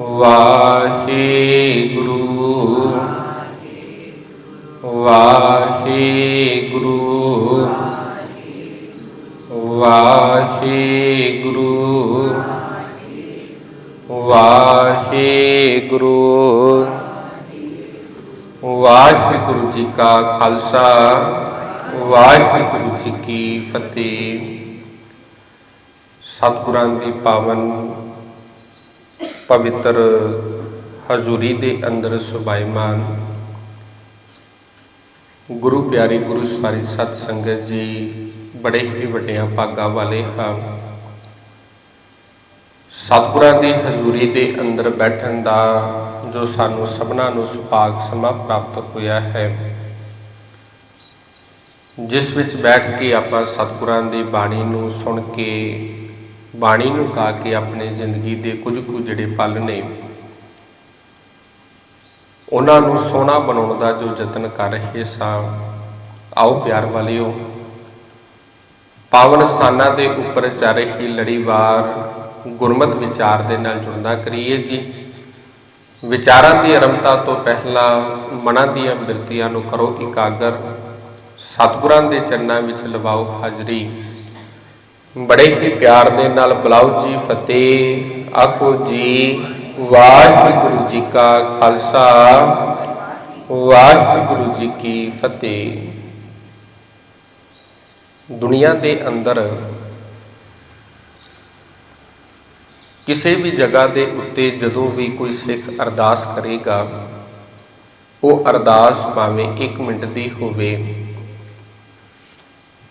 ਵਾਹਿਗੁਰੂ। ਵਾਹਿਗੁਰੂ। ਵਾਹਿਗੁਰੂ। ਵਾਹਿਗੁਰੂ। ਵਾਹਿਗੁਰੂ ਜੀ ਕਾ ਖਾਲਸਾ। ਵਾਹਿਗੁਰੂ ਜੀ ਕੀ ਫਤਿਹ। ਸਤਿਗੁਰਾਂ ਦੀ ਪਾਵਨ ਪਵਿੱਤਰ ਹਜ਼ੂਰੀ ਦੇ ਅੰਦਰ ਸੁਭਾਈਮਾਨ। ਗੁਰੂ ਪਿਆਰੇ ਗੁਰੂ ਸਵਾਰੀ ਸਤ ਸੰਗਤ ਜੀ, ਬੜੇ ਹੀ ਵੱਡਿਆਂ ਭਾਗਾਂ ਵਾਲੇ ਹਾਂ। ਸਤਿਗੁਰਾਂ ਦੀ ਹਜ਼ੂਰੀ ਦੇ ਅੰਦਰ ਬੈਠਣ ਦਾ ਜੋ ਸਾਨੂੰ ਸਭਨਾਂ ਨੂੰ ਸੁਭਾਗ ਸਮਾਂ ਪ੍ਰਾਪਤ ਹੋਇਆ ਹੈ, ਜਿਸ ਵਿੱਚ ਬੈਠ ਕੇ ਆਪਾਂ ਸਤਿਗੁਰਾਂ ਦੀ ਬਾਣੀ ਨੂੰ ਸੁਣ ਕੇ ਬਾਣੀ ਨੂੰ ਗਾ ਕੇ ਆਪਣੇ ਜ਼ਿੰਦਗੀ ਦੇ ਕੁਝ ਕੁ ਜਿਹੜੇ ਪਲ ਨੇ, ਉਹਨਾਂ ਨੂੰ ਸੋਹਣਾ ਬਣਾਉਣ ਦਾ ਜੋ ਯਤਨ ਕਰ ਰਹੇ ਸਾਂ ਆਓ ਪਿਆਰ ਵਾਲਿਓ, ਪਾਵਨ ਸਥਾਨਾਂ ਦੇ ਉੱਪਰ ਚੱਲ ਰਹੀ ਲੜੀਵਾਰ ਗੁਰਮਤ ਵਿਚਾਰ ਦੇ ਨਾਲ ਜੁੜਦਾ ਕਰੀਏ ਜੀ। ਵਿਚਾਰਾਂ ਦੀ ਆਰੰਭਤਾ ਤੋਂ ਪਹਿਲਾਂ ਮਨਾਂ ਦੀਆਂ ਬਿਰਤੀਆਂ ਨੂੰ ਕਰੋ ਇਕਾਗਰ, ਸਤਿਗੁਰਾਂ ਦੇ ਚਰਨਾਂ ਵਿੱਚ ਲਵਾਓ ਹਾਜ਼ਰੀ। ਬੜੇ ਹੀ ਪਿਆਰ ਦੇ ਨਾਲ ਬੁਲਾਓ ਜੀ ਫਤਿਹ, ਆਖੋ ਜੀ ਵਾਹਿਗੁਰੂ ਜੀ ਕਾ ਖਾਲਸਾ, ਵਾਹਿਗੁਰੂ ਜੀ ਕੀ ਫਤਿਹ। ਦੁਨੀਆ ਦੇ ਅੰਦਰ ਕਿਸੇ ਵੀ ਜਗ੍ਹਾ ਦੇ ਉੱਤੇ ਜਦੋਂ ਵੀ ਕੋਈ ਸਿੱਖ ਅਰਦਾਸ ਕਰੇਗਾ, ਉਹ ਅਰਦਾਸ ਭਾਵੇਂ 1 ਮਿੰਟ ਦੀ ਹੋਵੇ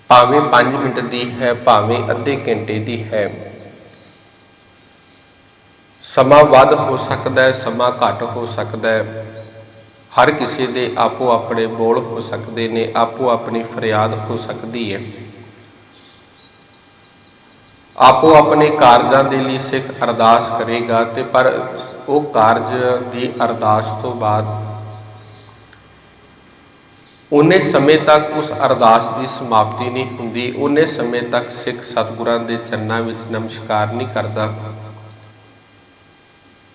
ਭਾਵੇਂ 5 ਮਿੰਟ ਦੀ ਹੈ, ਭਾਵੇਂ ਅੱਧੇ ਘੰਟੇ ਦੀ ਹੈ। ਸਮਾਂ ਵੱਧ ਹੋ ਸਕਦਾ ਹੈ, ਸਮਾਂ ਘੱਟ ਹੋ ਸਕਦਾ ਹੈ। ਹਰ ਕਿਸੇ ਦੇ ਆਪੋ ਆਪਣੇ ਬੋਲ ਹੋ ਸਕਦੇ ਨੇ, ਆਪੋ ਆਪਣੀ ਫਰਿਆਦ ਹੋ ਸਕਦੀ ਹੈ। ਆਪੋ ਆਪਣੇ ਕਾਰਜਾਂ ਦੇ ਲਈ ਸਿੱਖ ਅਰਦਾਸ ਕਰੇਗਾ ਤੇ ਪਰ ਉਹ ਕਾਰਜ ਦੀ ਅਰਦਾਸ ਤੋਂ ਬਾਅਦ ਉਹਨੇ ਸਮੇਂ ਤੱਕ ਉਸ ਅਰਦਾਸ ਦੀ ਸਮਾਪਤੀ ਨਹੀਂ ਹੁੰਦੀ। ਉਹਨੇ ਸਮੇਂ ਤੱਕ ਸਿੱਖ ਸਤਿਗੁਰਾਂ ਦੇ ਚਰਨਾਂ ਵਿੱਚ ਨਮਸਕਾਰ ਨਹੀਂ ਕਰਦਾ।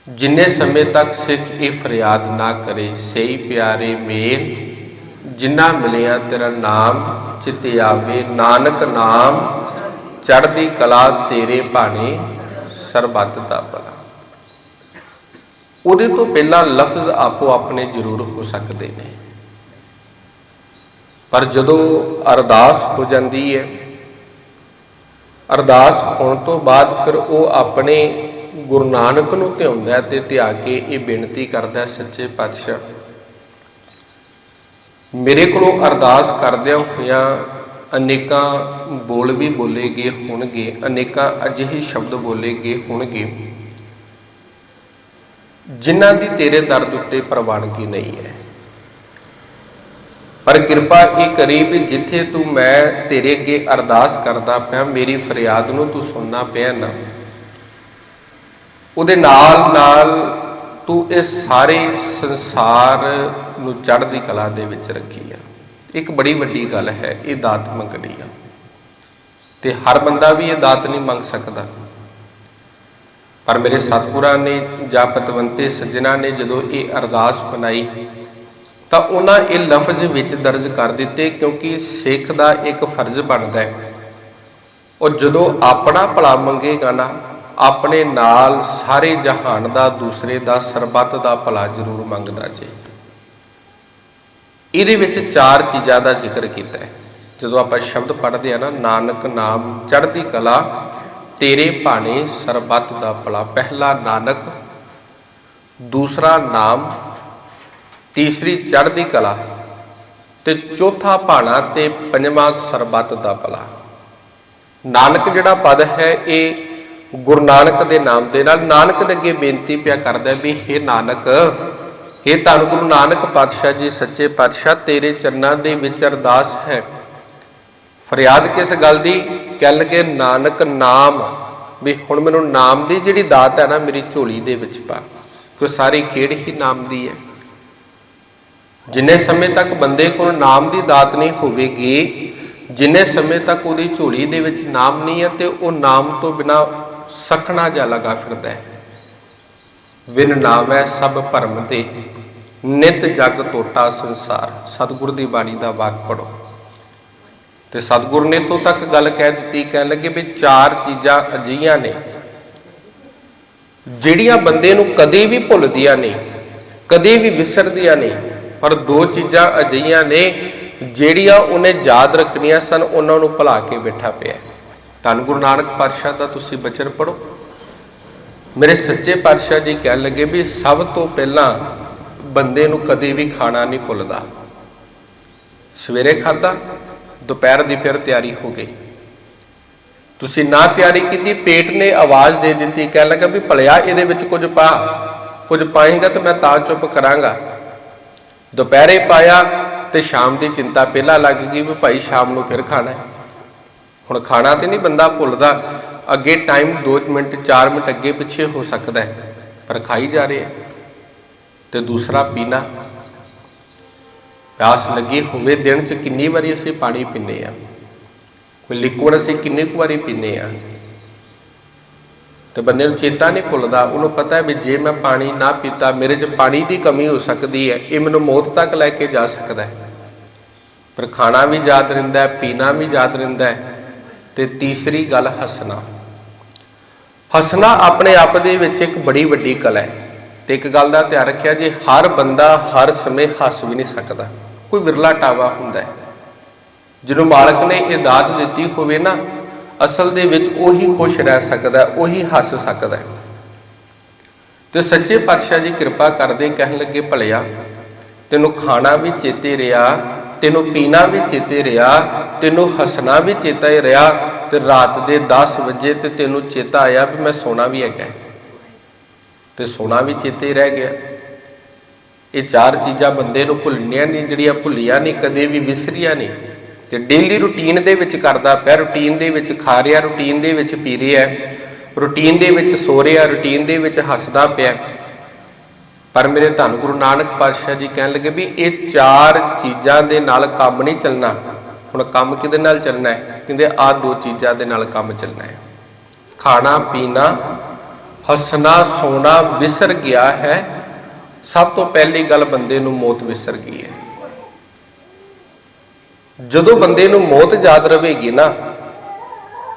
ਜਿੰਨੇ ਸਮੇਂ ਤੱਕ ਸਿੱਖ ਇਹ ਫਰਿਆਦ ਨਾ ਕਰੇ, ਸਹੀ ਪਿਆਰੇ ਮੇਲ ਜਿੰਨਾ ਮਿਲਿਆ ਤੇਰਾ ਨਾਮ, ਚਿਤ ਆਵੇ, ਨਾਨਕ ਨਾਮ, ਚੜ੍ਹਦੀ ਕਲਾ ਤੇਰੇ ਭਾਣੇ, ਸਰਬੱਤ ਦਾ ਭਲਾ। ਉਹਦੇ ਤੋਂ ਪਹਿਲਾਂ ਲਫ਼ਜ਼ ਆਪੋ ਆਪਣੇ ਜ਼ਰੂਰ ਹੋ ਸਕਦੇ ਨੇ। ਪਰ ਜਦੋਂ ਅਰਦਾਸ ਹੋ ਜਾਂਦੀ ਹੈ, ਅਰਦਾਸ ਹੋਣ ਤੋਂ ਬਾਅਦ ਫਿਰ ਉਹ ਆਪਣੇ ਗੁਰੂ ਨਾਨਕ ਨੂੰ ਧਿਆਉਂਦਾ ਤੇ ਧਿਆ ਕੇ ਇਹ ਬੇਨਤੀ ਕਰਦਾ ਸੱਚੇ ਪਾਤਸ਼ਾਹ, ਮੇਰੇ ਕੋਲੋਂ ਅਰਦਾਸ ਕਰਦਿਆਂ ਹੋਇਆਂ ਅਨੇਕਾਂ ਬੋਲ ਵੀ ਬੋਲੇ ਗਏ ਹੋਣਗੇ, ਅਨੇਕਾਂ ਅਜਿਹੇ ਸ਼ਬਦ ਬੋਲੇ ਗਏ ਹੋਣਗੇ, ਜਿਨ੍ਹਾਂ ਦੀ ਤੇਰੇ ਦਰਦ ਉੱਤੇ ਪ੍ਰਵਾਨਗੀ ਨਹੀਂ ਹੈ। ਪਰ ਕਿਰਪਾ ਇਹ ਕਰੀ ਵੀ ਜਿੱਥੇ ਤੂੰ ਮੈਂ ਤੇਰੇ ਅੱਗੇ ਅਰਦਾਸ ਕਰਦਾ ਪਿਆ, ਮੇਰੀ ਫਰਿਆਦ ਨੂੰ ਤੂੰ ਸੁਣਨਾ ਪਿਆ ਨਾ। ਉਹਦੇ ਨਾਲ ਨਾਲ ਤੂੰ ਇਸ ਸਾਰੇ ਸੰਸਾਰ ਨੂੰ ਚੜ੍ਹਦੀ ਕਲਾ ਦੇ ਵਿੱਚ ਰੱਖੀ ਆ। ਇੱਕ ਬੜੀ ਵੱਡੀ ਗੱਲ ਹੈ, ਇਹ ਦਾਤ ਮੰਗਣੀ ਆ। ਤੇ ਹਰ ਬੰਦਾ ਵੀ ਇਹ ਦਾਤ ਨਹੀਂ ਮੰਗ ਸਕਦਾ। ਪਰ ਮੇਰੇ ਸਤਿਗੁਰਾਂ ਨੇ ਜਾਂ ਪਤਵੰਤੇ ਸੱਜਣਾ ਨੇ ਜਦੋਂ ਇਹ ਅਰਦਾਸ ਬਣਾਈ ਤਾਂ ਉਹਨਾਂ ਇਹ ਲਫ਼ਜ਼ ਵਿੱਚ ਦਰਜ ਕਰ ਦਿੱਤੇ ਕਿਉਂਕਿ ਸਿੱਖ ਦਾ ਇੱਕ ਫਰਜ਼ ਬਣਦਾ ਹੈ। ਉਹ ਜਦੋਂ ਆਪਣਾ ਭਲਾ ਮੰਗੇਗਾ ਨਾ, ਆਪਣੇ ਨਾਲ ਸਾਰੇ ਜਹਾਨ ਦਾ, ਦੂਸਰੇ ਦਾ, ਸਰਬੱਤ ਦਾ ਭਲਾ ਜ਼ਰੂਰ ਮੰਗਦਾ ਜੇ। ਇਹਦੇ ਵਿੱਚ ਚਾਰ ਚੀਜ਼ਾਂ ਦਾ ਜ਼ਿਕਰ ਕੀਤਾ ਹੈ। ਜਦੋਂ ਆਪਾਂ ਸ਼ਬਦ ਪੜ੍ਹਦੇ ਆ ਨਾ, ਨਾਨਕ ਨਾਮ ਚੜ੍ਹਦੀ ਕਲਾ, ਤੇਰੇ ਭਾਣੇ ਸਰਬੱਤ ਦਾ ਭਲਾ, ਪਹਿਲਾ ਨਾਨਕ, ਦੂਸਰਾ ਨਾਮ ਤੀਸਰੀ ਚੜ੍ਹਦੀ ਕਲਾ ਤੇ ਚੌਥਾ ਭਾਣਾ ਤੇ ਪੰਜਵਾਂ ਸਰਬੱਤ ਦਾ ਭਲਾ। ਨਾਨਕ ਜਿਹੜਾ ਪਦ ਹੈ, ਇਹ ਗੁਰੂ ਨਾਨਕ ਦੇ ਨਾਮ ਦੇ ਨਾਲ ਨਾਨਕ ਦੇ ਅੱਗੇ ਬੇਨਤੀ ਪਿਆ ਕਰਦਾ ਵੀ हे ਨਾਨਕ हे ਧੰਨ ਗੁਰੂ ਨਾਨਕ ਪਾਤਸ਼ਾਹ ਜੀ, ਸੱਚੇ ਪਾਤਸ਼ਾਹ, ਤੇਰੇ ਚਰਨਾਂ ਦੇ ਵਿੱਚ ਅਰਦਾਸ ਹੈ। ਫਰਿਆਦ ਕਿਸ ਗੱਲ ਦੀ? ਕਹਿ ਲਗੇ, ਨਾਨਕ ਨਾਮ। ਵੀ ਹੁਣ ਮੈਨੂੰ ਨਾਮ ਦੀ ਜਿਹੜੀ ਦਾਤ ਹੈ ਨਾ, ਮੇਰੀ ਝੋਲੀ ਦੇ ਵਿੱਚ ਪਾ। ਕਿਉਂ ਸਾਰੀ ਖੇਡ ਹੀ ਨਾਮ ਦੀ ਹੈ। ਜਿੰਨੇ ਸਮੇਂ ਤੱਕ ਬੰਦੇ ਕੋਲ ਨਾਮ ਦੀ ਦਾਤ ਨਹੀਂ ਹੋਵੇਗੀ, ਜਿੰਨੇ ਸਮੇਂ ਤੱਕ ਉਹਦੀ ਝੋਲੀ ਦੇ ਵਿੱਚ ਨਾਮ ਨਹੀਂ ਹੈ ਤੇ ਉਹ ਨਾਮ ਤੋਂ ਬਿਨਾ ਸਖਣਾ ਜਾ ਲਗਾ ਫਿਰਦਾ ਹੈ। ਵਿਨ ਨਾਮੈ ਸਭ ਭਰਮ ਤੇ, ਨਿਤ ਜਗ ਟੋਟਾ ਸੰਸਾਰ। ਸਤਿਗੁਰ ਦੀ ਬਾਣੀ ਦਾ ਵਾਕ ਪੜੋ ਤੇ ਸਤਿਗੁਰ ਨੇ ਤੋਂ ਤੱਕ ਗੱਲ ਕਹਿ ਦਿੱਤੀ, ਕਹਿਣ ਲੱਗੇ ਵੀ ਚਾਰ ਚੀਜ਼ਾਂ ਅਜੀਆਂ ਨੇ, ਜਿਹੜੀਆਂ ਬੰਦੇ ਨੂੰ ਕਦੇ ਵੀ ਭੁੱਲਦੀਆਂ ਨਹੀਂ ਕਦੇ ਵੀ ਵਿਸਰਦੀਆਂ ਨਹੀਂ ਪਰ ਦੋ ਚੀਜ਼ਾਂ ਅਜਿਹੀਆਂ ਨੇ ਜਿਹੜੀਆਂ ਉਹਨੇ ਯਾਦ ਰੱਖਣੀਆਂ ਸਨ, ਉਹਨਾਂ ਨੂੰ ਭੁਲਾ ਕੇ ਬੈਠਾ ਪਿਆ। ਧੰਨ ਗੁਰੂ ਨਾਨਕ ਪਾਤਸ਼ਾਹ ਦਾ ਤੁਸੀਂ ਬਚਨ ਪੜੋ ਮੇਰੇ ਸੱਚੇ ਪਾਤਸ਼ਾਹ ਜੀ ਕਹਿਣ ਲੱਗੇ ਵੀ ਸਭ ਤੋਂ ਪਹਿਲਾਂ ਬੰਦੇ ਨੂੰ ਕਦੇ ਵੀ ਖਾਣਾ ਨਹੀਂ ਭੁੱਲਦਾ। ਸਵੇਰੇ ਖਾਦਾ ਦੁਪਹਿਰ ਦੀ ਫਿਰ ਤਿਆਰੀ ਹੋ ਗਈ। ਤੁਸੀਂ ਨਾ ਤਿਆਰੀ ਕੀਤੀ, ਪੇਟ ਨੇ ਆਵਾਜ਼ ਦੇ ਦਿੱਤੀ, ਕਹਿਣ ਲੱਗਾ ਵੀ ਭਲਿਆ ਇਹਦੇ ਵਿੱਚ ਕੁਝ ਪਾ, ਕੁਝ ਪਾਏਗਾ ਤਾਂ ਮੈਂ ਤਾਂ ਚੁੱਪ ਕਰਾਂਗਾ। ਦੁਪਹਿਰੇ ਪਾਇਆ ਤੇ ਸ਼ਾਮ ਦੀ ਚਿੰਤਾ ਪਹਿਲਾਂ ਲੱਗ ਗਈ ਵੀ ਭਾਈ ਸ਼ਾਮ ਨੂੰ ਫਿਰ ਖਾਣਾ ਹੈ। ਹੁਣ ਖਾਣਾ ਤੇ ਨਹੀਂ ਬੰਦਾ ਭੁੱਲਦਾ। ਅੱਗੇ ਟਾਈਮ 2 ਮਿੰਟ 4 ਮਿੰਟ ਅੱਗੇ ਪਿੱਛੇ ਹੋ ਸਕਦਾ ਹੈ, ਪਰ ਖਾਈ ਜਾ ਰਿਹਾ ਹੈ। ਤੇ ਦੂਸਰਾ ਪੀਣਾ। ਪਿਆਸ ਲੱਗੀ ਹੋਵੇ ਦਿਨ 'ਚ ਕਿੰਨੀ ਵਾਰੀ ਅਸੀਂ ਪਾਣੀ ਪੀਂਦੇ ਆ ਕੋਈ ਲਿਕੁਇਡ ਅਸੀਂ ਕਿੰਨੇ ਕੁ ਵਾਰੀ ਪੀਂਦੇ ਆ ਤੇ ਬੰਦੇ ਨੂੰ ਚੇਤਾ ਨਹੀਂ ਭੁੱਲਦਾ। ਉਹਨੂੰ ਪਤਾ ਹੈ ਵੀ ਜੇ ਮੈਂ ਪਾਣੀ ਨਾ ਪੀਤਾ, ਮੇਰੇ 'ਚ ਪਾਣੀ ਦੀ ਕਮੀ ਹੋ ਸਕਦੀ ਹੈ। ਇਹ ਮੈਨੂੰ ਮੌਤ ਤੱਕ ਲੈ ਕੇ ਜਾ ਸਕਦਾ ਹੈ। ਪਰ ਖਾਣਾ ਵੀ ਯਾਦ ਰਹਿੰਦਾ ਹੈ, ਪੀਣਾ ਵੀ ਯਾਦ ਰਹਿੰਦਾ ਹੈ। ਤੇ ਤੀਸਰੀ ਗੱਲ ਹੱਸਣਾ। ਹੱਸਣਾ ਆਪਣੇ ਆਪ ਦੇ ਵਿੱਚ ਇੱਕ ਬੜੀ ਵੱਡੀ ਕਲਾ ਹੈ। ਤੇ ਇੱਕ ਗੱਲ ਦਾ ਧਿਆਨ ਰੱਖਿਆ ਜੇ, ਹਰ ਬੰਦਾ ਹਰ ਸਮੇਂ ਹੱਸ ਵੀ ਨਹੀਂ ਸਕਦਾ। ਕੋਈ ਵਿਰਲਾ ਟਾਵਾ ਹੁੰਦਾ ਹੈ। ਜਿਹਨੂੰ ਮਾਲਕ ਨੇ ਇਹ ਦਾਤ ਦਿੱਤੀ ਹੋਵੇ ਨਾ ਅਸਲ ਦੇ ਵਿੱਚ ਉਹੀ ਖੁਸ਼ ਰਹਿ ਸਕਦਾ, ਉਹੀ ਹੱਸ ਸਕਦਾ ਤੇ ਸੱਚੇ ਪਾਤਸ਼ਾਹ ਜੀ ਕਿਰਪਾ ਕਰਦੇ ਕਹਿਣ ਲੱਗੇ, ਭਲਿਆ, ਤੈਨੂੰ ਖਾਣਾ ਵੀ ਚੇਤੇ ਰਿਹਾ, ਤੈਨੂੰ ਪੀਣਾ ਵੀ ਚੇਤੇ ਰਿਹਾ, ਤੈਨੂੰ ਹੱਸਣਾ ਵੀ ਚੇਤਾ ਹੀ ਰਿਹਾ, ਤੇ ਰਾਤ ਦੇ 10 ਵਜੇ ਤੇ ਤੈਨੂੰ ਚੇਤਾ ਆਇਆ ਵੀ ਮੈਂ ਸੋਣਾ ਵੀ ਹੈਗਾ ਤੇ ਸੋਣਾ ਵੀ ਚੇਤੇ ਰਹਿ ਗਿਆ। ਇਹ ਚਾਰ ਚੀਜ਼ਾਂ ਬੰਦੇ ਨੂੰ ਭੁੱਲਣੀਆਂ ਨਹੀਂ, ਜਿਹੜੀਆਂ ਭੁੱਲੀਆਂ ਨਹੀਂ, ਕਦੇ ਵੀ ਵਿਸਰੀਆਂ ਨਹੀਂ। ਤੇ ਡੇਲੀ ਰੁਟੀਨ ਦੇ ਵਿੱਚ ਕਰਦਾ ਪਿਆ ਰੁਟੀਨ ਦੇ ਵਿੱਚ ਖਾ ਰਿਹਾ ਰੁਟੀਨ ਦੇ ਵਿੱਚ ਪੀ ਰਿਹਾ ਰੁਟੀਨ ਦੇ ਵਿੱਚ ਸੋ ਰਿਹਾ ਰੁਟੀਨ ਦੇ ਵਿੱਚ ਹੱਸਦਾ ਪਿਆ। ਪਰ ਮੇਰੇ ਧੰਨ ਗੁਰੂ ਨਾਨਕ ਪਾਤਸ਼ਾਹ ਜੀ ਕਹਿਣ ਲੱਗੇ ਵੀ ਇਹ ਚਾਰ ਚੀਜ਼ਾਂ ਦੇ ਨਾਲ ਕੰਮ ਨਹੀਂ ਚੱਲਣਾ। ਹੁਣ ਕੰਮ ਕਿਹਦੇ ਨਾਲ ਚੱਲਣਾ ਹੈ? ਕਹਿੰਦੇ ਆ ਦੋ ਚੀਜ਼ਾਂ ਦੇ ਨਾਲ ਕੰਮ ਚੱਲਣਾ ਹੈ। ਖਾਣਾ, ਪੀਣਾ, ਹੱਸਣਾ, ਸੋਣਾ ਵਿਸਰ ਗਿਆ ਹੈ। ਸਭ ਤੋਂ ਪਹਿਲੀ ਗੱਲ ਬੰਦੇ ਨੂੰ ਮੌਤ ਵਿਸਰ ਗਈ ਹੈ। ਜਦੋਂ ਬੰਦੇ ਨੂੰ ਮੌਤ ਯਾਦ ਰਹੇਗੀ ਨਾ,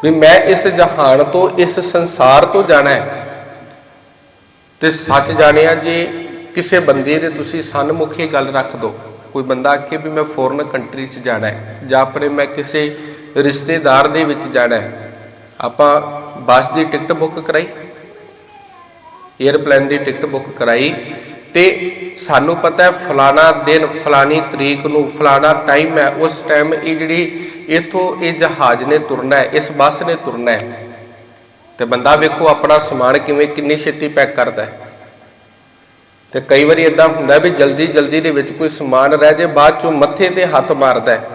ਵੀ ਮੈਂ ਇਸ ਜਹਾਨ ਤੋਂ, ਇਸ ਸੰਸਾਰ ਤੋਂ ਜਾਣਾ ਹੈ। ਤੇ ਸੱਚ ਜਾਣਿਆ ਜੇ ਕਿਸੇ ਬੰਦੇ ਦੇ ਤੁਸੀਂ ਸਨਮੁਖੀ ਗੱਲ ਰੱਖ ਦੋ। ਕੋਈ ਬੰਦਾ ਆਖੇ ਵੀ ਮੈਂ ਫੋਰਨ ਕੰਟਰੀ 'ਚ ਜਾਣਾ ਹੈ, ਜਾਂ ਆਪਣੇ ਮੈਂ ਕਿਸੇ ਰਿਸ਼ਤੇਦਾਰ ਦੇ ਵਿੱਚ ਜਾਣਾ ਹੈ। ਆਪਾਂ ਬੱਸ ਦੀ ਟਿਕਟ ਬੁੱਕ ਕਰਾਈ 에ਅਰਪਲੇਨ ਦੀ ਟਿਕਟ ਬੁੱਕ ਕਰਾਈ, ਤੇ ਸਾਨੂੰ ਪਤਾ ਹੈ ਫਲਾਣਾ ਦਿਨ, ਫਲਾਣੀ ਤਰੀਕ ਨੂੰ, ਫਲਾਣਾ ਟਾਈਮ ਹੈ, ਉਸ ਟਾਈਮ ਇਹ ਜਿਹੜੀ ਇਥੋਂ ਇਹ ਜਹਾਜ਼ ਨੇ ਤੁਰਨਾ ਹੈ, ਇਸ ਬੱਸ ਨੇ ਤੁਰਨਾ ਹੈ। ਤੇ ਬੰਦਾ ਵੇਖੋ ਆਪਣਾ ਸਮਾਨ ਕਿਵੇਂ, ਕਿੰਨੀ ਛੇਤੀ ਪੈਕ ਕਰਦਾ ਹੈ। ਤੇ ਕਈ ਵਾਰੀ ਇਦਾਂ ਹੁੰਦਾ ਵੀ ਜਲਦੀ ਜਲਦੀ ਦੇ ਵਿੱਚ ਕੋਈ ਸਮਾਨ ਰਹਿ ਜੇ, ਬਾਅਦ ਚੋਂ ਮੱਥੇ ਤੇ ਹੱਥ ਮਾਰਦਾ ਹੈ।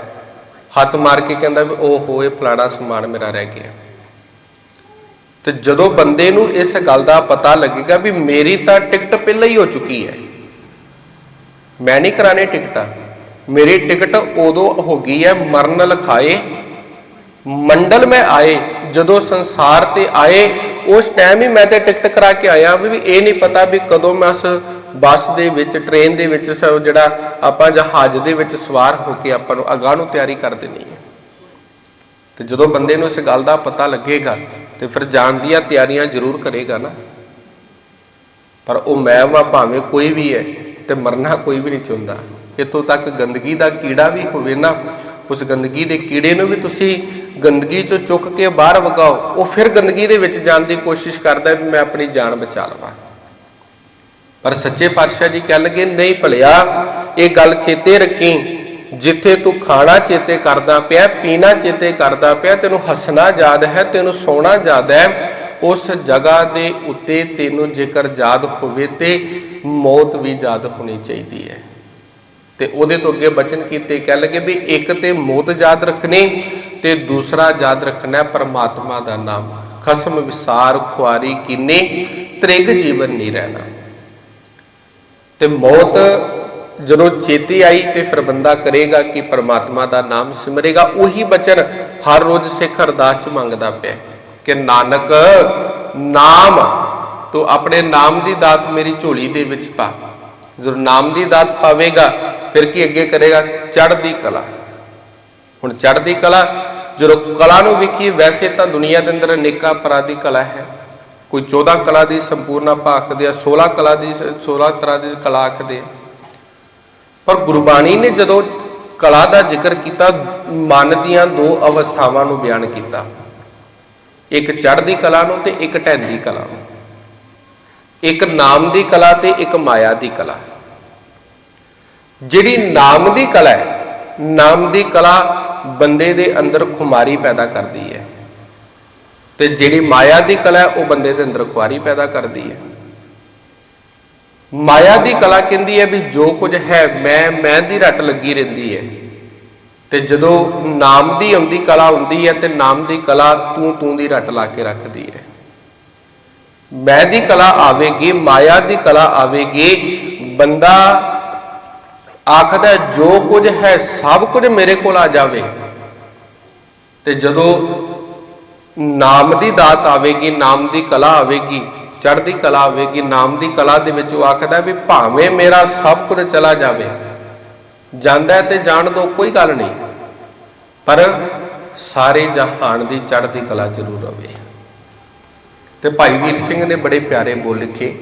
ਹੱਥ ਮਾਰ ਕੇ ਕਹਿੰਦਾ ਵੀ ਉਹ ਇਹ ਫਲਾਣਾ ਸਮਾਨ ਮੇਰਾ ਰਹਿ ਗਿਆ। ਤੇ ਜਦੋਂ ਬੰਦੇ ਨੂੰ ਇਸ ਗੱਲ ਦਾ ਪਤਾ ਲੱਗੇਗਾ ਵੀ ਮੇਰੀ ਤਾਂ ਟਿਕਟ ਪਹਿਲਾਂ ਹੀ ਹੋ ਚੁੱਕੀ ਹੈ। ਮੈਂ ਨਹੀਂ ਕਰਾਣੀ ਟਿਕਟਾਂ। ਮੇਰੀ ਟਿਕਟ ਉਦੋਂ ਹੋ ਗਈ ਹੈ ਮਰਨ ਲਖਾਏ। ਮੰਡਲ ਮੈਂ ਆਏ, ਜਦੋਂ ਸੰਸਾਰ ਤੇ ਆਏ, ਉਸ ਟਾਈਮ ਹੀ ਮੈਂ ਤੇ ਟਿਕਟ ਕਰਾ ਕੇ ਆਇਆ ਵੀ ਇਹ ਨਹੀਂ ਪਤਾ ਵੀ ਕਦੋਂ ਮੈਂ ਉਸ ਬੱਸ ਦੇ ਵਿੱਚ ਟ੍ਰੇਨ ਦੇ ਵਿੱਚ ਜਿਹੜਾ ਆਪਾਂ ਜਹਾਜ਼ ਦੇ ਵਿੱਚ ਸਵਾਰ ਹੋ ਕੇ ਆਪਾਂ ਨੂੰ ਅਗਾਹ ਨੂੰ ਤਿਆਰੀ ਕਰ ਦੇਣੀ ਹੈ। ਤੇ ਜਦੋਂ ਬੰਦੇ ਨੂੰ ਇਸ ਗੱਲ ਦਾ ਪਤਾ ਲੱਗੇਗਾ, ਤੇ ਫਿਰ ਜਾਣ ਦੀਆਂ ਤਿਆਰੀਆਂ ਜ਼ਰੂਰ ਕਰੇਗਾ ਨਾ। ਪਰ ਉਹ ਮੈਂ ਵਾ ਭਾਵੇਂ ਕੋਈ ਵੀ ਹੈ ਤੇ ਮਰਨਾ ਕੋਈ ਵੀ ਨਹੀਂ ਚਾਹੁੰਦਾ। ਇੱਥੋਂ ਤੱਕ ਗੰਦਗੀ ਦਾ ਕੀੜਾ ਵੀ ਹੋਵੇ ਨਾ, ਉਸ ਗੰਦਗੀ ਦੇ ਕੀੜੇ ਨੂੰ ਵੀ ਤੁਸੀਂ ਗੰਦਗੀ ਚੋਂ ਚੁੱਕ ਕੇ ਬਾਹਰ ਵਗਾਓ, ਉਹ ਫਿਰ ਗੰਦਗੀ ਦੇ ਵਿੱਚ ਜਾਣ ਦੀ ਕੋਸ਼ਿਸ਼ ਕਰਦਾ ਵੀ ਮੈਂ ਆਪਣੀ ਜਾਨ ਬਚਾ ਲਵਾਂ। ਪਰ ਸੱਚੇ ਪਾਤਸ਼ਾਹ ਜੀ ਕਹਿ ਲਗੇ ਨਹੀਂ ਭਲਿਆ, ਇਹ ਗੱਲ ਚੇਤੇ ਰੱਖੀ। ਜਿੱਥੇ ਤੂੰ ਖਾਣਾ ਚੇਤੇ ਕਰਦਾ ਪਿਆ, ਪੀਣਾ ਚੇਤੇ ਕਰਦਾ ਪਿਆ, ਤੈਨੂੰ ਹੱਸਣਾ ਯਾਦ ਹੈ, ਤੈਨੂੰ ਸੌਣਾ ਯਾਦ ਹੈ, ਉਸ ਜਗ੍ਹਾ ਦੇ ਉੱਤੇ ਤੈਨੂੰ ਜੇਕਰ ਯਾਦ ਹੋਵੇ ਤੇ ਮੌਤ ਵੀ ਯਾਦ ਹੋਣੀ ਚਾਹੀਦੀ ਹੈ। ਤੇ ਉਹਦੇ ਤੋਂ ਅੱਗੇ ਬਚਨ ਕੀਤੇ ਕਹਿ ਲਗੇ ਵੀ ਇੱਕ ਤੇ ਮੌਤ ਯਾਦ ਰੱਖਣੀ ਤੇ ਦੂਸਰਾ ਯਾਦ ਰੱਖਣਾ ਪਰਮਾਤਮਾ ਦਾ ਨਾਮ। ਖਸਮ, ਵਿਸਾਰ, ਖੁਆਰੀ ਕੀਨੇ ਤ੍ਰਿਗ ਜੀਵਨ ਨਹੀਂ ਰਹਿਣਾ। ਤੇ ਮੌਤ ਜਦੋਂ ਚੇਤੇ ਆਈ ਤੇ ਫਿਰ ਬੰਦਾ ਕਰੇਗਾ ਕਿ ਪਰਮਾਤਮਾ ਦਾ ਨਾਮ ਸਿਮਰੇਗਾ, ਉਹੀ ਬਚਨ ਹਰ ਰੋਜ਼ ਸਿੱਖ ਅਰਦਾਸ ਚ ਮੰਗਦਾ ਪਿਆ ਕਿ ਨਾਨਕ, ਨਾਮ ਤੂੰ ਆਪਣੇ ਨਾਮ ਦੀ ਦਾਤ ਮੇਰੀ ਝੋਲੀ ਦੇ ਵਿੱਚ ਪਾ। ਜਦੋਂ ਨਾਮ ਦੀ ਦਾਤ ਪਾਵੇਗਾ, ਫਿਰ ਕੀ ਅੱਗੇ ਕਰੇਗਾ? ਚੜ੍ਹਦੀ ਕਲਾ। ਹੁਣ ਚੜ੍ਹਦੀ ਕਲਾ, ਜਦੋਂ ਕਲਾ ਨੂੰ ਵੇਖੀਏ, ਵੈਸੇ ਤਾਂ ਦੁਨੀਆ ਦੇ ਅੰਦਰ ਅਨੇਕਾਂ ਤਰ੍ਹਾਂ ਦੀ ਕਲਾ ਹੈ। ਕੋਈ 14 ਕਲਾ ਦੀ ਸੰਪੂਰਨ ਆਪਾਂ ਆਖਦੇ ਆ 16 ਕਲਾ ਦੀ 16 ਤਰ੍ਹਾਂ ਦੀ ਕਲਾ ਆਖਦੇ ਆ ਪਰ ਗੁਰਬਾਣੀ ਨੇ ਜਦੋਂ ਕਲਾ ਦਾ ਜ਼ਿਕਰ ਕੀਤਾ, ਮਨ ਦੀਆਂ ਦੋ ਅਵਸਥਾਵਾਂ ਨੂੰ ਬਿਆਨ ਕੀਤਾ। ਇੱਕ ਚੜ੍ਹਦੀ ਕਲਾ ਨੂੰ ਤੇ ਇੱਕ ਢਹਿੰਦੀ ਕਲਾ ਨੂੰ। ਇੱਕ ਨਾਮ ਦੀ ਕਲਾ ਤੇ ਇੱਕ ਮਾਇਆ ਦੀ ਕਲਾ। ਜਿਹੜੀ ਨਾਮ ਦੀ ਕਲਾ ਹੈ, ਨਾਮ ਦੀ ਕਲਾ ਬੰਦੇ ਦੇ ਅੰਦਰ ਖੁਮਾਰੀ ਪੈਦਾ ਕਰਦੀ ਹੈ। ਤੇ ਜਿਹੜੀ ਮਾਇਆ ਦੀ ਕਲਾ ਉਹ ਬੰਦੇ ਦੇ ਅੰਦਰ ਖੁਆਰੀ ਪੈਦਾ ਕਰਦੀ ਹੈ। ਮਾਇਆ ਦੀ ਕਲਾ ਕਹਿੰਦੀ ਹੈ ਵੀ ਜੋ ਕੁਝ ਹੈ, ਮੈਂ ਮੈਂ ਦੀ ਰੱਟ ਲੱਗੀ ਰਹਿੰਦੀ ਹੈ। ਤੇ ਜਦੋਂ ਨਾਮ ਦੀ ਆਉਂਦੀ ਕਲਾ ਹੁੰਦੀ ਹੈ, ਤੇ ਨਾਮ ਦੀ ਕਲਾ ਤੂੰ ਤੂੰ ਦੀ ਰੱਟ ਲਾ ਕੇ ਰੱਖਦੀ ਹੈ। ਮੈਂ ਦੀ ਕਲਾ ਆਵੇਗੀ, ਮਾਇਆ ਦੀ ਕਲਾ ਆਵੇਗੀ। ਬੰਦਾ ਆਖਦਾ ਜੋ ਕੁਝ ਹੈ, ਸਭ ਕੁਝ ਮੇਰੇ ਕੋਲ ਆ ਜਾਵੇ। ਤੇ ਜਦੋਂ ਨਾਮ ਦੀ ਦਾਤ ਆਵੇਗੀ, ਨਾਮ ਦੀ ਕਲਾ ਆਵੇਗੀ, ਚੜ੍ਹਦੀ ਕਲਾ ਆਵੇਗੀ, ਨਾਮ ਦੀ ਕਲਾ ਦੇ ਵਿੱਚ ਉਹ ਆਖਦਾ ਵੀ ਭਾਵੇਂ ਮੇਰਾ ਸਭ ਕੁਝ ਚਲਾ ਜਾਵੇ, ਜਾਂਦਾ ਹੈ ਤੇ ਜਾਣ ਦੋ ਕੋਈ ਗੱਲ ਨਹੀਂ। ਪਰ ਸਾਰੇ ਜਹਾਨ ਦੀ ਚੜ੍ਹਦੀ ਕਲਾ ਜ਼ਰੂਰ ਆਵੇ ਤੇ ਭਾਈ ਵੀਰ ਸਿੰਘ ਨੇ ਬੜੇ ਪਿਆਰੇ ਬੋਲ ਲਿਖੇ।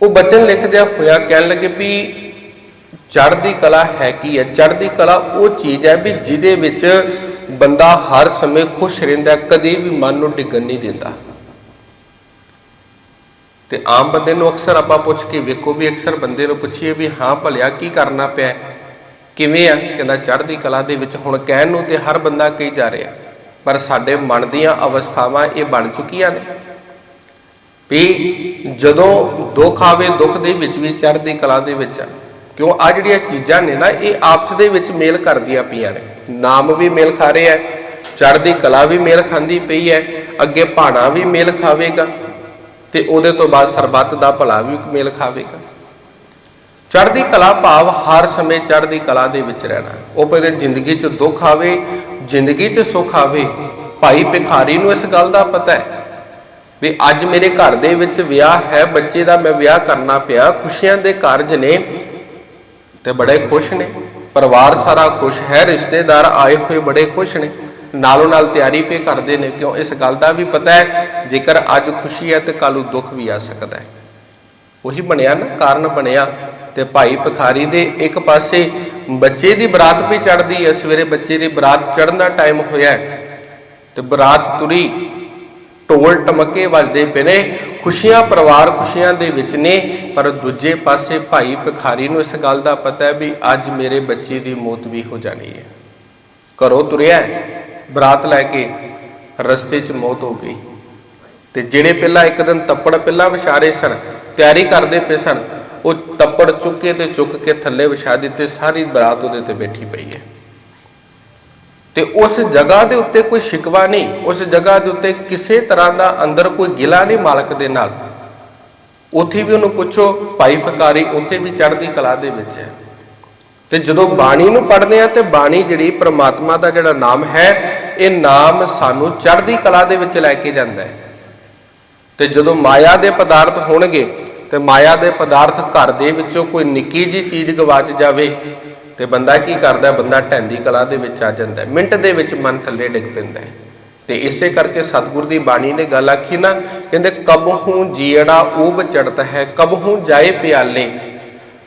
ਉਹ ਬਚਨ ਲਿਖਦਿਆਂ ਹੋਇਆ ਕਹਿਣ ਲੱਗੇ ਵੀ ਚੜ੍ਹਦੀ ਕਲਾ ਹੈ ਕੀ ਹੈ? ਚੜ੍ਹਦੀ ਕਲਾ ਉਹ ਚੀਜ਼ ਹੈ ਵੀ ਜਿਹਦੇ ਵਿੱਚ ਬੰਦਾ ਹਰ ਸਮੇਂ ਖੁਸ਼ ਰਹਿੰਦਾ ਕਦੇ ਵੀ ਮਨ ਨੂੰ ਡਿੱਗਣ ਨਹੀਂ ਦਿੰਦਾ। ਤੇ ਆਮ ਬੰਦੇ ਨੂੰ ਅਕਸਰ ਆਪਾਂ ਪੁੱਛ ਕੇ ਵੇਖੋ ਵੀ ਅਕਸਰ ਬੰਦੇ ਨੂੰ ਪੁੱਛੀਏ ਵੀ ਹਾਂ ਭਲਿਆ ਕੀ ਕਰਨਾ ਪਿਆ ਕਿਵੇਂ ਆ ਕਹਿੰਦਾ ਚੜ੍ਹਦੀ ਕਲਾ ਦੇ ਵਿੱਚ ਹੁਣ ਕਹਿਣ ਨੂੰ ਤੇ ਹਰ ਬੰਦਾ ਕਹੀ ਜਾ ਰਿਹਾ। ਪਰ ਸਾਡੇ ਮਨ ਦੀਆਂ ਅਵਸਥਾਵਾਂ ਇਹ ਬਣ ਚੁੱਕੀਆਂ ਨੇ। ਵੀ ਜਦੋਂ ਦੁੱਖ ਆਵੇ, ਦੁੱਖ ਦੇ ਵਿੱਚ ਵੀ, ਚੜ੍ਹਦੀ ਕਲਾ ਦੇ ਵਿੱਚ। ਕਿਉਂ? ਆ ਜਿਹੜੀਆਂ ਚੀਜ਼ਾਂ ਨੇ ਨਾ, ਇਹ ਆਪਸ ਦੇ ਵਿੱਚ ਮੇਲ ਕਰਦੀਆਂ ਪਈਆਂ ਨੇ। ਨਾਮ ਵੀ ਮੇਲ ਖਾ ਰਿਹਾ ਹੈ, ਚੜ੍ਹਦੀ ਕਲਾ ਵੀ ਮੇਲ ਖਾਂਦੀ ਪਈ ਹੈ, ਅੱਗੇ ਭਾਣਾ ਵੀ ਮੇਲ ਖਾਵੇਗਾ ਤੇ ਉਹਦੇ ਤੋਂ ਬਾਅਦ ਸਰਬੱਤ ਦਾ ਭਲਾ ਵੀ ਮੇਲ ਖਾਵੇਗਾ। ਚੜ੍ਹਦੀ ਕਲਾ ਭਾਵ ਹਰ ਸਮੇਂ ਚੜ੍ਹਦੀ ਕਲਾ ਦੇ ਵਿੱਚ ਰਹਿਣਾ। ਉਹ ਪਹਿਲੇ ਜ਼ਿੰਦਗੀ 'ਚ ਦੁੱਖ ਆਵੇ ਜ਼ਿੰਦਗੀ 'ਚ ਸੁੱਖ ਆਵੇ, ਭਾਈ ਭਿਖਾਰੀ ਨੂੰ ਇਸ ਗੱਲ ਦਾ ਪਤਾ ਹੈ ਵੀ ਅੱਜ ਮੇਰੇ ਘਰ ਦੇ ਵਿੱਚ ਵਿਆਹ ਹੈ, ਬੱਚੇ ਦਾ ਮੈਂ ਵਿਆਹ ਕਰਨਾ ਪਿਆ, ਖੁਸ਼ੀਆਂ ਦੇ ਕਾਰਜ ਨੇ ਤੇ ਬੜੇ ਖੁਸ਼ ਨੇ, ਪਰਿਵਾਰ ਸਾਰਾ ਖੁਸ਼ ਹੈ, ਰਿਸ਼ਤੇਦਾਰ ਆਏ ਹੋਏ ਬੜੇ ਖੁਸ਼ ਨੇ, ਨਾਲੋਂ ਨਾਲ ਤਿਆਰੀ ਪੇ ਕਰਦੇ ਨੇ, ਕਿਉਂ ਇਸ ਗੱਲ ਦਾ ਵੀ ਪਤਾ ਹੈ, ਜੇਕਰ ਅੱਜ ਖੁਸ਼ੀ ਹੈ ਤੇ ਕੱਲ੍ਹ ਨੂੰ ਦੁੱਖ ਵੀ ਆ ਸਕਦਾ ਹੈ। ਉਹੀ ਬਣਿਆ ਨਾ, ਕਾਰਨ ਬਣਿਆ ਤੇ ਭਾਈ ਭਿਖਾਰੀ ਦੇ ਇੱਕ ਪਾਸੇ ਬੱਚੇ ਦੀ ਬਰਾਤ ਵੀ ਚੜਦੀ ਹੈ, ਸਵੇਰੇ ਬੱਚੇ ਦੀ ਬਰਾਤ ਚੜਨ ਦਾ ਟਾਈਮ ਹੋਇਆ ਹੈ। ਤੇ ਬਰਾਤ ਤੁਰੀ, ਢੋਲ ਟਮਕੇ ਵੱਜਦੇ ਪਏ ਨੇ। ਖੁਸ਼ੀਆਂ ਪਰਿਵਾਰ ਖੁਸ਼ੀਆਂ ਦੇ ਵਿੱਚ ਨੇ, ਪਰ ਦੂਜੇ ਪਾਸੇ ਭਾਈ ਭਿਖਾਰੀ ਨੂੰ ਇਸ ਗੱਲ ਦਾ ਪਤਾ ਹੈ ਵੀ ਅੱਜ ਮੇਰੇ ਬੱਚੇ ਦੀ ਮੌਤ ਵੀ ਹੋ ਜਾਣੀ ਹੈ। ਘਰੋਂ ਤੁਰਿਆ ਬਰਾਤ ਲੈ ਕੇ ਰਸਤੇ 'ਚ ਮੌਤ ਹੋ ਗਈ। ਤੇ ਜਿਹੜੇ ਪਹਿਲਾਂ ਇੱਕ ਦਿਨ ਤੱਪੜ ਪਹਿਲਾਂ ਵਿਚਾਰੇ ਸਨ, ਤਿਆਰੀ ਕਰਦੇ ਪਏ ਸਨ ਉਹ ਤੱਪੜ ਚੁੱਕੇ ਤੇ ਚੁੱਕ ਕੇ ਥੱਲੇ ਵਿਛਾ ਦਿੱਤੇ, ਸਾਰੀ ਬਰਾਤ ਉਹਦੇ ਤੇ ਬੈਠੀ ਪਈ ਹੈ। ਤੇ ਉਸ ਜਗ੍ਹਾ ਦੇ ਉੱਤੇ ਕੋਈ ਸ਼ਿਕਵਾ ਨਹੀਂ, ਉਸ ਜਗ੍ਹਾ ਦੇ ਉੱਤੇ ਕਿਸੇ ਤਰ੍ਹਾਂ ਦਾ ਅੰਦਰ ਕੋਈ ਗਿਲਾ ਨਹੀਂ ਮਾਲਕ ਦੇ ਨਾਲ। ਉੱਥੇ ਵੀ ਉਹਨੂੰ ਪੁੱਛੋ, ਭਾਈ ਫਕਾਰੀ, ਉੱਥੇ ਵੀ ਚੜ੍ਹਦੀ ਕਲਾ ਦੇ ਵਿੱਚ ਹੈ। ਤੇ ਜਦੋਂ ਬਾਣੀ ਨੂੰ ਪੜ੍ਹਦੇ ਆ ਤੇ ਬਾਣੀ ਜਿਹੜੀ ਪ੍ਰਮਾਤਮਾ ਦਾ ਜਿਹੜਾ ਨਾਮ ਹੈ, ਇਹ ਨਾਮ ਸਾਨੂੰ ਚੜ੍ਹਦੀ ਕਲਾ ਦੇ ਵਿੱਚ ਲੈ ਕੇ ਜਾਂਦਾ ਹੈ। ਤੇ ਜਦੋਂ ਮਾਇਆ ਦੇ ਪਦਾਰਥ ਹੋਣਗੇ ਤੇ ਮਾਇਆ ਦੇ ਪਦਾਰਥ ਘਰ ਦੇ ਵਿੱਚੋਂ ਕੋਈ ਨਿੱਕੀ ਜੀ ਚੀਜ਼ ਗਵਾਚ ਜਾਵੇ ਤੇ ਬੰਦਾ ਕੀ ਕਰਦਾ, ਬੰਦਾ ਢੈਂਦੀ ਕਲਾ ਦੇ ਵਿੱਚ ਆ ਜਾਂਦਾ ਮਿੰਟ ਦੇ ਵਿੱਚ ਮਨ ਥੱਲੇ ਡਿੱਗ ਪੈਂਦਾ ਹੈ। ਤੇ ਇਸੇ ਕਰਕੇ ਸਤਿਗੁਰ ਦੀ ਬਾਣੀ ਨੇ ਗੱਲ ਆਖੀ ਨਾ, ਕਹਿੰਦੇ ਕਬਹੂ ਜੀੜਾ ਊਬ ਚੜਤ ਹੈ ਕਬਹੂ ਜਾਏ ਪਿਆਲੇ,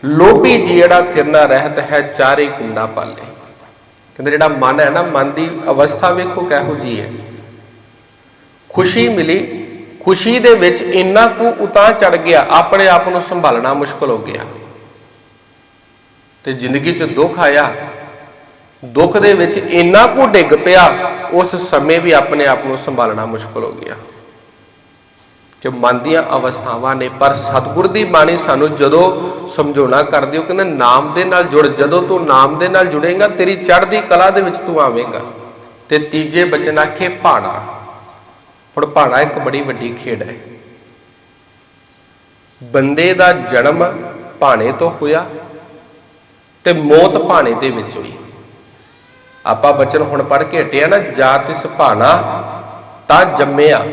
ਲੋਭੀ ਜੀੜਾ ਥਿਰਨਾ ਰਹਿਤ ਹੈ, ਚਾਰੇ ਕੁੰਡਾ ਪਾਲੇ। ਕਹਿੰਦੇ, ਜਿਹੜਾ ਮਨ ਹੈ ਨਾ, ਮਨ ਦੀ ਅਵਸਥਾ ਵੇਖੋ ਕਿਹੋ ਜੀ ਹੈ। ਖੁਸ਼ੀ ਮਿਲੀ ਖੁਸ਼ੀ ਦੇ ਵਿੱਚ ਇੰਨਾ ਕੁ ਉਤਾਂ ਚੜ ਗਿਆ, ਆਪਣੇ ਆਪ ਨੂੰ ਸੰਭਾਲਣਾ ਮੁਸ਼ਕਲ ਹੋ ਗਿਆ। ਤੇ ਜ਼ਿੰਦਗੀ 'ਚ ਦੁੱਖ ਆਇਆ। ਦੁੱਖ ਦੇ ਵਿੱਚ ਇੰਨਾ ਕੁ ਡਿੱਗ ਪਿਆ, ਉਸ ਸਮੇਂ ਵੀ ਆਪਣੇ ਆਪ ਨੂੰ ਸੰਭਾਲਣਾ ਮੁਸ਼ਕਲ ਹੋ ਗਿਆ। ਕਿ ਮਨ ਦੀਆਂ ਅਵਸਥਾਵਾਂ ਨੇ, ਪਰ ਸਤਿਗੁਰ ਦੀ ਬਾਣੀ ਸਾਨੂੰ ਜਦੋਂ ਸਮਝਾਉਣਾ ਕਰਦੇ ਹੋ ਕਹਿੰਦੇ, ਨਾਮ ਦੇ ਨਾਲ ਜੁੜ, ਜਦੋਂ ਤੂੰ ਨਾਮ ਦੇ ਨਾਲ ਜੁੜੇਗਾ, ਤੇਰੀ ਚੜ੍ਹਦੀ ਕਲਾ ਦੇ ਵਿੱਚ ਤੂੰ ਆਵੇਂਗਾ। ਤੇ ਤੀਜੇ ਬਚਨ ਆਖੇ, ਭਾਣਾ। ਹੁਣ ਭਾਣਾ ਇੱਕ ਬੜੀ ਵੱਡੀ ਖੇਡ ਹੈ। ਬੰਦੇ ਦਾ ਜਨਮ ਭਾਣੇ ਤੋਂ ਹੋਇਆ ਤੇ ਮੌਤ ਭਾਣੇ ਦੇ ਵਿੱਚ ਹੋਈ। ਆਪਾਂ ਬਚਨ ਹੁਣ ਪੜ੍ਹ ਕੇ ਹਟਿਆ ਨਾ ਜਾਤ ਇਸ ਭਾਣਾ ਤਾਂ ਜੰਮਿਆ,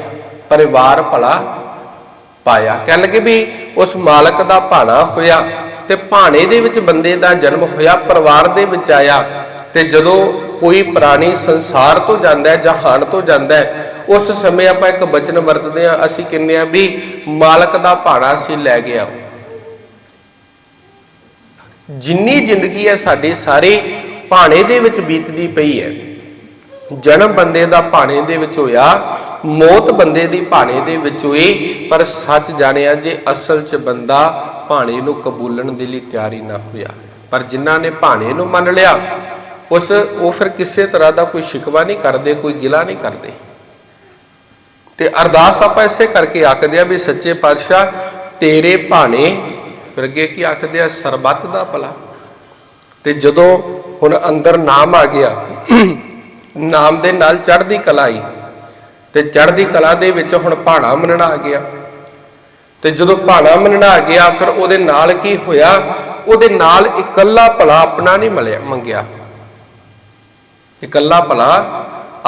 ਪਰਿਵਾਰ ਭਲਾ ਪਾਇਆ। ਕਹਿਣ ਲੱਗੇ ਵੀ ਉਸ ਮਾਲਕ ਦਾ ਭਾਣਾ ਹੋਇਆ ਤੇ ਭਾਣੇ ਦੇ ਵਿੱਚ ਬੰਦੇ ਦਾ ਜਨਮ ਹੋਇਆ, ਪਰਿਵਾਰ ਦੇ ਵਿੱਚ ਆਇਆ ਤੇ ਜਦੋਂ ਕੋਈ ਪ੍ਰਾਣੀ ਸੰਸਾਰ ਤੋਂ ਜਾਂਦਾ ਹੈ ਜਹਾਨ ਤੋਂ ਜਾਂਦਾ ਹੈ ਉਸ ਸਮੇਂ ਆਪਾਂ ਇੱਕ ਬਚਨ ਵਰਤਦੇ ਆ ਅਸੀਂ ਕਹਿੰਦੇ ਆ ਵੀ ਮਾਲਕ ਦਾ ਭਾਣਾ ਸੀ ਲੈ ਗਿਆ ਜਿੰਨੀ ਜ਼ਿੰਦਗੀ ਹੈ ਸਾਡੀ, ਸਾਰੀ ਭਾਣੇ ਦੇ ਵਿੱਚ ਬੀਤਦੀ ਪਈ ਹੈ। ਜਨਮ ਬੰਦੇ ਦਾ ਭਾਣੇ ਦੇ ਵਿੱਚ ਹੋਇਆ, ਮੌਤ ਬੰਦੇ ਦੀ ਭਾਣੇ ਦੇ ਵਿੱਚ ਹੋਈ, ਪਰ ਸੱਚ ਜਾਣਿਆ ਜੇ ਅਸਲ 'ਚ ਬੰਦਾ ਭਾਣੇ ਨੂੰ ਕਬੂਲਣ ਦੇ ਲਈ ਤਿਆਰੀ ਨਾ ਹੋਇਆ। ਪਰ ਜਿਨ੍ਹਾਂ ਨੇ ਭਾਣੇ ਨੂੰ ਮੰਨ ਲਿਆ, ਉਸ ਉਹ ਫਿਰ ਕਿਸੇ ਤਰ੍ਹਾਂ ਦਾ ਕੋਈ ਸ਼ਿਕਵਾ ਨਹੀਂ ਕਰਦੇ, ਕੋਈ ਗਿਲਾ ਨਹੀਂ ਕਰਦੇ। ਤੇ ਅਰਦਾਸ ਆਪਾਂ ਇਸੇ ਕਰਕੇ ਆਖਦੇ ਆ ਵੀ ਸੱਚੇ ਪਾਤਸ਼ਾਹ, ਤੇਰੇ ਭਾਣੇ ਫਿਰ ਅੱਗੇ ਕੀ ਆਖਦੇ ਆ, ਸਰਬੱਤ ਦਾ ਭਲਾ। ਤੇ ਜਦੋਂ ਹੁਣ ਅੰਦਰ ਨਾਮ ਆ ਗਿਆ, ਨਾਮ ਦੇ ਨਾਲ ਚੜ੍ਹਦੀ ਕਲਾ ਆਈ। ਤੇ ਚੜ੍ਹਦੀ ਕਲਾ ਦੇ ਵਿੱਚ ਹੁਣ ਭਾਣਾ ਮੰਨਣਾ ਆ ਗਿਆ। ਤੇ ਜਦੋਂ ਭਾਣਾ ਮੰਨਣਾ ਆ ਗਿਆ, ਫਿਰ ਉਹਦੇ ਨਾਲ ਕੀ ਹੋਇਆ? ਉਹਦੇ ਨਾਲ ਇਕੱਲਾ ਭਲਾ ਆਪਣਾ ਨਹੀਂ ਮਿਲਿਆ, ਮੰਗਿਆ। ਇਕੱਲਾ ਭਲਾ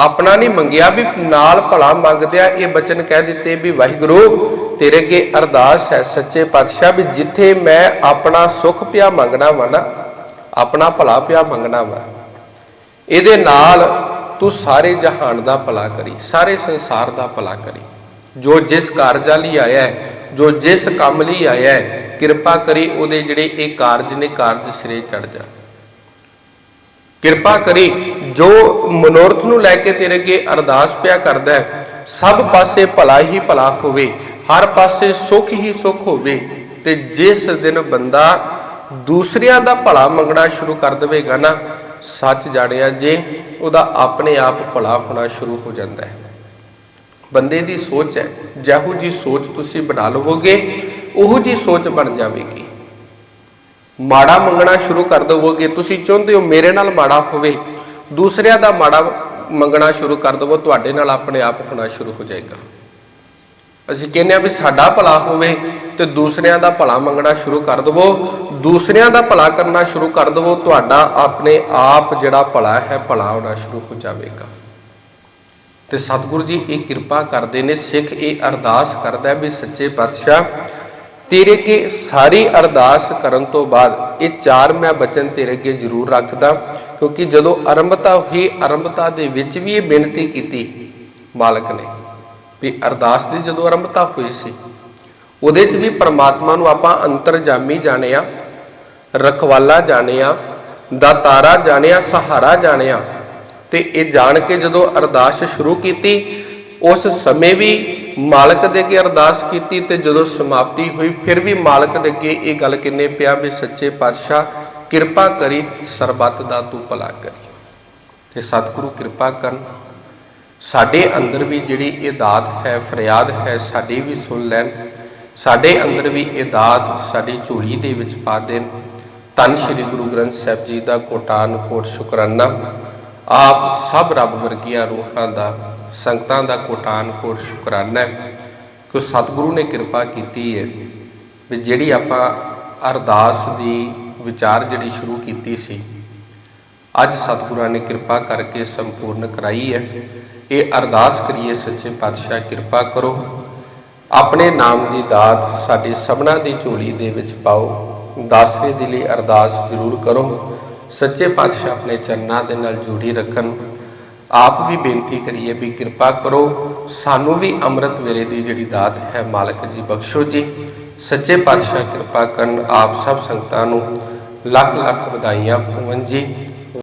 ਆਪਣਾ ਨਹੀਂ ਮੰਗਿਆ ਵੀ ਨਾਲ ਭਲਾ ਮੰਗਦਿਆ ਇਹ ਬਚਨ ਕਹਿ ਦਿੱਤੇ ਵੀ, ਵਾਹਿਗੁਰੂ, ਤੇਰੇ ਅੱਗੇ ਅਰਦਾਸ ਹੈ ਸੱਚੇ ਪਾਤਸ਼ਾਹ ਵੀ ਜਿੱਥੇ ਮੈਂ ਆਪਣਾ ਸੁਖ ਪਿਆ ਮੰਗਣਾ ਵਾ ਨਾ, ਆਪਣਾ ਭਲਾ ਪਿਆ ਮੰਗਣਾ ਵਾ। ਇਹਦੇ ਨਾਲ ਤੂੰ ਸਾਰੇ ਜਹਾਨ ਦਾ ਭਲਾ ਕਰੀ, ਸਾਰੇ ਸੰਸਾਰ ਦਾ ਭਲਾ ਕਰੀ। ਜੋ ਜਿਸ ਕਾਰਜਾਂ ਲਈ ਆਇਆ ਹੈ, ਜੋ ਜਿਸ ਕੰਮ ਲਈ ਆਇਆ ਹੈ, ਕਿਰਪਾ ਕਰੀ ਉਹਦੇ ਜਿਹੜੇ ਇਹ ਕਾਰਜ ਨੇ, ਕਾਰਜ ਸਿਰੇ ਚੜ ਜਾ। ਕਿਰਪਾ ਕਰੀ, ਜੋ ਮਨੋਰਥ ਨੂੰ ਲੈ ਕੇ ਤੇਰੇ ਅੱਗੇ ਅਰਦਾਸ ਪਿਆ ਕਰਦਾ ਹੈ, ਸਭ ਪਾਸੇ ਭਲਾ ਹੀ ਭਲਾ ਹੋਵੇ, ਹਰ ਪਾਸੇ ਸੁੱਖ ਹੀ ਸੁੱਖ ਹੋਵੇ, ਤੇ ਜਿਸ ਦਿਨ ਬੰਦਾ ਦੂਸਰਿਆਂ ਦਾ ਭਲਾ ਮੰਗਣਾ ਸ਼ੁਰੂ ਕਰ ਦੇਵੇਗਾ ਨਾ, ਸੱਚ ਜਾਣਿਆ ਜੇ, ਉਹਦਾ ਆਪਣੇ ਆਪ ਭਲਾ ਹੋਣਾ ਸ਼ੁਰੂ ਹੋ ਜਾਂਦਾ ਹੈ। ਬੰਦੇ ਦੀ ਸੋਚ ਹੈ, ਜਿਹੋ ਜੀ ਸੋਚ ਤੁਸੀਂ ਬਣਾ ਲਵੋਗੇ, ਉਹੋ ਜੀ ਸੋਚ ਬਣ ਜਾਵੇਗੀ। ਮਾੜਾ ਮੰਗਣਾ ਸ਼ੁਰੂ ਕਰ ਦਵੋਗੇ, ਤੁਸੀਂ ਚਾਹੁੰਦੇ ਹੋ ਮੇਰੇ ਨਾਲ ਮਾੜਾ ਹੋਵੇ, ਦੂਸਰਿਆਂ ਦਾ ਮਾੜਾ ਮੰਗਣਾ ਸ਼ੁਰੂ ਕਰ ਦਵੋ, ਤੁਹਾਡੇ ਨਾਲ ਆਪਣੇ ਆਪ ਹੋਣਾ ਸ਼ੁਰੂ ਹੋ ਜਾਏਗਾ। ਅਸੀਂ ਕਹਿੰਦੇ ਆ ਵੀ ਸਾਡਾ ਭਲਾ ਹੋਵੇ ਤੇ ਦੂਸਰਿਆਂ ਦਾ ਭਲਾ ਮੰਗਣਾ ਸ਼ੁਰੂ ਕਰ ਦਵੋ, ਦੂਸਰਿਆਂ ਦਾ ਭਲਾ ਕਰਨਾ ਸ਼ੁਰੂ ਕਰ ਦਵੋ, ਤੁਹਾਡਾ ਆਪਣੇ ਆਪ ਜਿਹੜਾ ਭਲਾ ਹੈ, ਭਲਾ ਹੋਣਾ ਸ਼ੁਰੂ ਹੋ ਜਾਵੇਗਾ। ਤੇ ਸਤਿਗੁਰੂ ਜੀ, ਇਹ ਕਿਰਪਾ ਕਰਦੇ ਨੇ, ਸਿੱਖ ਇਹ ਅਰਦਾਸ ਕਰਦਾ ਵੀ ਸੱਚੇ ਪਾਤਸ਼ਾਹ ਤੇਰੇ ਕੇ ਸਾਰੀ ਅਰਦਾਸ ਕਰਨ ਤੋਂ ਬਾਅਦ ਇਹ ਚਾਰ ਮੈਂ ਬਚਨ ਤੇਰੇ ਅੱਗੇ ਜ਼ਰੂਰ ਰੱਖਦਾ, ਕਿਉਂਕਿ ਜਦੋਂ ਆਰੰਭਤਾ ਹੋਈ, ਆਰੰਭਤਾ ਦੇ ਵਿੱਚ ਵੀ ਇਹ ਬੇਨਤੀ ਕੀਤੀ ਮਾਲਕ ਨੇ ਵੀ ਅਰਦਾਸ ਦੀ ਜਦੋਂ ਆਰੰਭਤਾ ਹੋਈ ਸੀ, ਉਹਦੇ 'ਚ ਵੀ ਪਰਮਾਤਮਾ ਨੂੰ ਆਪਾਂ ਅੰਤਰਜਾਮੀ ਜਾਣਿਆ, ਰਖਵਾਲਾ ਜਾਣਿਆ, ਦਾਤਾਰਾ ਜਾਣਿਆ, ਸਹਾਰਾ ਜਾਣਿਆ ਤੇ ਇਹ ਜਾਣ ਕੇ ਜਦੋਂ ਅਰਦਾਸ ਸ਼ੁਰੂ ਕੀਤੀ ਉਸ ਸਮੇਂ ਵੀ ਮਾਲਕ ਦੇ ਅੱਗੇ ਅਰਦਾਸ ਕੀਤੀ ਤੇ ਜਦੋਂ ਸਮਾਪਤੀ ਹੋਈ, ਫਿਰ ਵੀ ਮਾਲਕ ਦੇ ਅੱਗੇ ਇਹ ਗੱਲ ਕਿੰਨੇ ਪਿਆ ਵੀ ਸੱਚੇ ਪਾਤਸ਼ਾਹ ਕਿਰਪਾ ਕਰੀ, ਸਰਬੱਤ ਦਾ ਤੂੰ ਭਲਾ ਕਰੀ। ਤੇ ਸਤਿਗੁਰੂ ਕਿਰਪਾ ਕਰਨ। ਸਾਡੇ ਅੰਦਰ ਵੀ ਜਿਹੜੀ ਇਹ ਦਾਤ ਹੈ, ਫਰਿਆਦ ਹੈ, ਸਾਡੀ ਵੀ ਸੁਣ ਲੈਣ। ਸਾਡੇ ਅੰਦਰ ਵੀ ਇਹ ਦਾਤ ਸਾਡੀ ਝੋਲੀ ਦੇ ਵਿੱਚ ਪਾ ਦੇਣ। ਧੰਨ ਸ਼੍ਰੀ ਗੁਰੂ ਗ੍ਰੰਥ ਸਾਹਿਬ ਜੀ ਦਾ ਕੋਟਾਨ ਕੋਟ ਸ਼ੁਕਰਾਨਾ। ਆਪ ਸਭ ਰੱਬ ਵਰਗੀਆਂ ਰੂਹਾਂ ਦਾ ਸੰਗਤਾਂ ਦਾ ਕੋਟਾਨ ਕੋਟ ਸ਼ੁਕਰਾਨਾ ਹੈ ਕਿ ਸਤਿਗੁਰੂ ਨੇ ਕਿਰਪਾ ਕੀਤੀ ਹੈ ਵੀ ਜਿਹੜੀ ਆਪਾਂ ਅਰਦਾਸ ਦੀ ਵਿਚਾਰ ਜਿਹੜੀ ਸ਼ੁਰੂ ਕੀਤੀ ਸੀ, ਅੱਜ ਸਤਿਗੁਰਾਂ ਨੇ ਕਿਰਪਾ ਕਰਕੇ ਸੰਪੂਰਨ ਕਰਾਈ ਹੈ। ਇਹ ਅਰਦਾਸ ਕਰੀਏ ਸੱਚੇ ਪਾਤਸ਼ਾਹ, ਕਿਰਪਾ ਕਰੋ। ਆਪਣੇ ਨਾਮ ਦੀ ਦਾਤ ਸਾਡੇ ਸਭਨਾ ਦੀ ਝੋਲੀ ਦੇ ਵਿੱਚ ਪਾਓ। ਦਾਸਰੇ ਦੇ ਲਈ ਅਰਦਾਸ ਜ਼ਰੂਰ ਕਰੋ। ਸੱਚੇ ਪਾਤਸ਼ਾਹ ਆਪਣੇ ਚਰਨਾਂ ਦੇ ਨਾਲ ਜੁੜੀ ਰੱਖਣ। ਆਪ ਵੀ ਬੇਨਤੀ ਕਰੀਏ ਵੀ ਕਿਰਪਾ ਕਰੋ, ਸਾਨੂੰ ਵੀ ਅੰਮ੍ਰਿਤ ਵੇਲੇ ਦੀ ਜਿਹੜੀ ਦਾਤ ਹੈ, ਮਾਲਕ ਜੀ ਬਖਸ਼ੋ ਜੀ। ਸੱਚੇ ਪਾਤਸ਼ਾਹ ਕਿਰਪਾ ਕਰਨ ਆਪ ਸਭ ਸੰਗਤਾਂ ਨੂੰ ਲੱਖ ਲੱਖ ਵਧਾਈਆਂ ਹੋਵਨ ਜੀ।